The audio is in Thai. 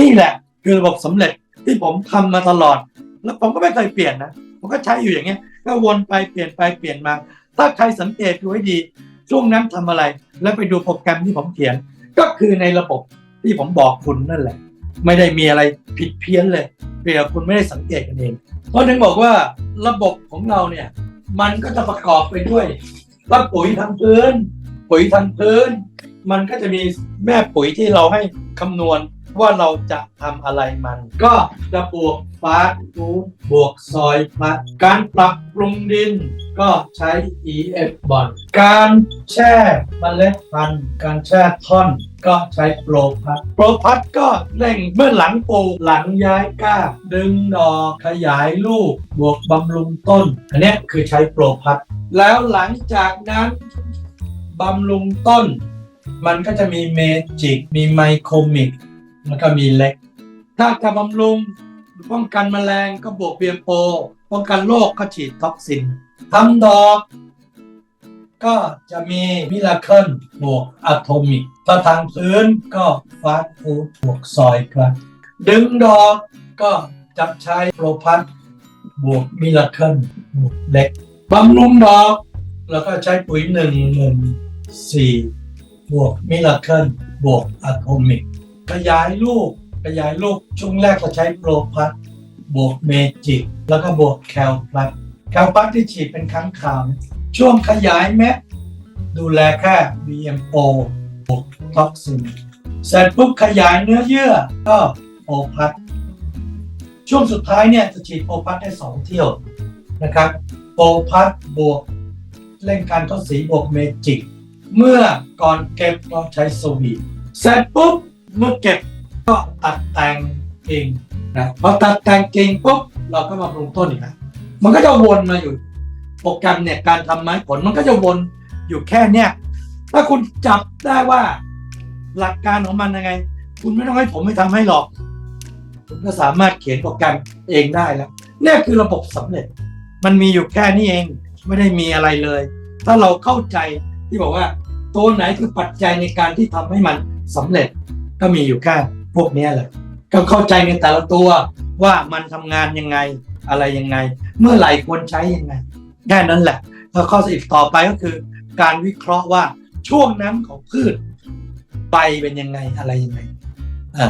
นี่แหละคือระบบสำเร็จที่ผมทำมาตลอด แล้วผมก็ไม่เคยเปลี่ยนนะ ผมก็ใช้อยู่อย่างเงี้ย ก็วนไปเปลี่ยนไปเปลี่ยนมา ถ้าใครสังเกตดูให้ดี ช่วงนั้นทำอะไร แล้วไปดูโปรแกรมที่ผมเขียน ก็คือในระบบที่ผมบอกคุณนั่นแหละ ไม่ได้มีอะไรผิดเพี้ยนเลยเพียงคุณไม่ได้สังเกตกันเอง เพราะถึงบอกว่าระบบของเราเนี่ยมันก็จะประกอบไปด้วยว่าปุ๋ยทางพื้น ปุ๋ยทางพื้น มันก็จะมีแม่ปุ๋ยที่เราให้คำนวณ ว่าเราจะทำอะไรมัน ก็จะบวกฟ้าสฟูบวกซอยพลัสการปรับปรุงดินก็ใช้ EF บอลการแช่เมล็ดพันธุ์การแช่ท่อนก็ใช้โปรพัดโปรพัดก็เร่งเมื่อหลังปลูกหลังย้ายก้า ดึงดอกขยายลูก บวกบำรุงต้น อันนี้คือใช้โปรพัดแล้วหลังจากนั้นบำรุงต้น มันก็จะมีเมจิก มีไมโครมิก แล้วก็มีเล็ก ถ้าจะบำรุงป้องกันแมลงก็บวกเบียมโป ป้องกันโรคก็ฉีดท็อกซินทำดอก ก็จะมีมิลาเคิลบวกอะโทมิกถ้าทางพื้นก็ฟาสต์ฟูดบวกซอยครับ ดึงดอกก็จะใช้โปรพัทบวกมิลาเคิลบวกเล็กบำรุงดอก แล้วก็ใช้ปุ๋ยหนึ่งหนึ่งสี่บวกมิลาเคิลบวกอะโทมิก ขยายลูกขยายลูกช่วงแรกก็ใช้โปรพัทบวกเมจิกแล้วก็บวกแคลพลัสแคลพลัสที่ฉีดเป็นครั้งคราว ช่วงขยายแม็กดูแลแค่ BMO บวกท็อกซินเสร็จปุ๊บขยายเนื้อเยื่อก็โอพัทช่วงสุดท้ายเนี่ยจะฉีดโอพัทได้ 2 เที่ยวนะครับโอพัทบวกเร่งการทดสีบวกเมจิก เมื่อก่อนเก็บก็ใช้สวีเสร็จปุ๊บ เมื่อเก็บก็ตัดแต่งกิ่งนะพอตัดแต่งกิ่งปุ๊บเราก็มาปรุงต้นอีกนะมันก็จะวนมาอยู่ โปรแกรมเนี่ยการทำไม้ผลมันก็จะวนอยู่แค่เนี้ยถ้าคุณจับได้ว่าหลักการของมันยังไง คุณไม่ต้องให้ผมไปทำให้หรอก คุณก็สามารถเขียนโปรแกรมเองได้แล้วเนี่ยคือระบบสำเร็จ มันมีอยู่แค่นี้เอง ไม่ได้มีอะไรเลย ถ้าเราเข้าใจที่บอกว่า ตัวไหนคือปัจจัยในการที่ทำให้มันสำเร็จ ก็มีอยู่แค่พวกนี้แหละก็เข้าใจในแต่ละตัวว่ามันทำงานยังไงอะไรยังไง เมื่อไหร่ควรใช้ยังไงแค่นั้นแหละแล้วข้อสิบต่อไปก็คือ การวิเคราะห์ว่าช่วงนั้นของพืชใบเป็นยังไงอะไรยังไงอ่า